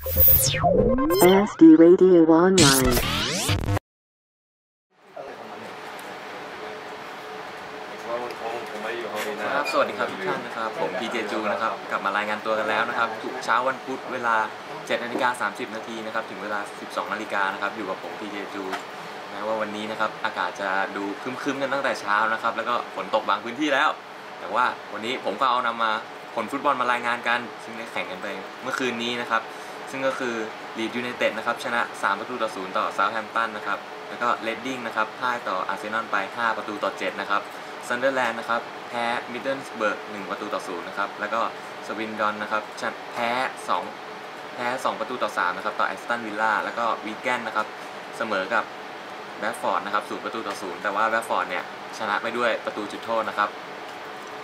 SD Radio Online. ครับสวัสดีครับทุกท่านนะครับ ผมพีเจจูนะครับ กลับมารายงานตัวกันแล้วนะครับ ทุกเช้าวันพุธเวลา7นาฬิกา30 นาทีนะครับ ถึงเวลา 12 นาฬิกานะครับ อยู่กับผมพีเจจูแม้ว่าวันนี้นะครับ อากาศจะดูครึ้มๆกันตั้งแต่เช้านะครับ แล้วก็ฝนตกบางพื้นที่แล้ว แต่ว่าวันนี้ผมก็เอานำมาผลฟุตบอลมารายงานกัน ซึ่งได้แข่งกันไปเมื่อคืนนี้นะครับ ซึ่งก็คือลีดยูไนเต็ดนะครับชนะ 3 ประตูต่อ 0 ต่อเซาท์แฮมป์ตันนะครับ แล้วก็เลดดิ้งนะครับพ่ายต่ออาร์เซนอลไป 5 ประตูต่อ 7 นะครับซันเดอร์แลนด์นะครับแพ้มิดเดิลสเบิร์ก 1 ประตูต่อ 0 นะครับ แล้วก็สวินดอนนะครับชนะแพ้ 2 แพ้ 2 ประตูต่อ 3 นะครับ ต่อแอสตันวิลล่า แล้วก็วีแกนนะครับเสมอกับแบดฟอร์ดนะครับ 0 ประตูต่อ 0 แต่ว่าแบดฟอร์ดเนี่ยชนะไปด้วยประตูจุดโทษนะครับ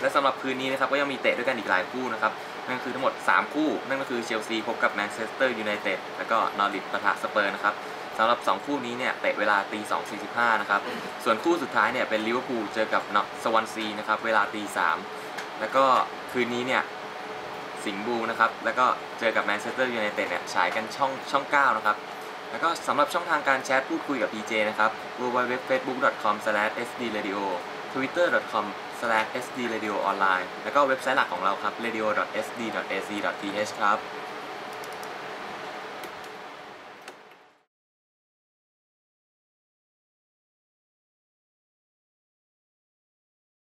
และสำหรับคืนนี้นะครับก็ยังมีเตะด้วยกันอีกหลายคู่นะครับนั่นคือทั้งหมด 3 คู่ นั่นก็คือเชลซีพบกับแมนเชสเตอร์ยูไนเต็ดแล้วก็นอริทปะทะสเปอร์นะครับสำหรับ 2 คู่นี้เนี่ยเตะเวลาตี2.45นะครับส่วนคู่สุดท้ายเนี่ยเป็นลิเวอร์พูลเจอกับนอสวอนซีนะครับเวลาตีสามแล้วก็คืนนี้เนี่ยสิงห์บูนะครับแล้วก็เจอกับแมนเชสเตอร์ยูไนเต็ดเนี่ยฉายกันช่องช่อง9นะครับแล้วก็สำหรับช่องทางการแชทพูดคุยกับ PJ นะครับ www.facebook.com/sdradio twitter.com sd radio online แล้วก็เว็บไซต์หลักของเราครับ radio sd ac th ครับ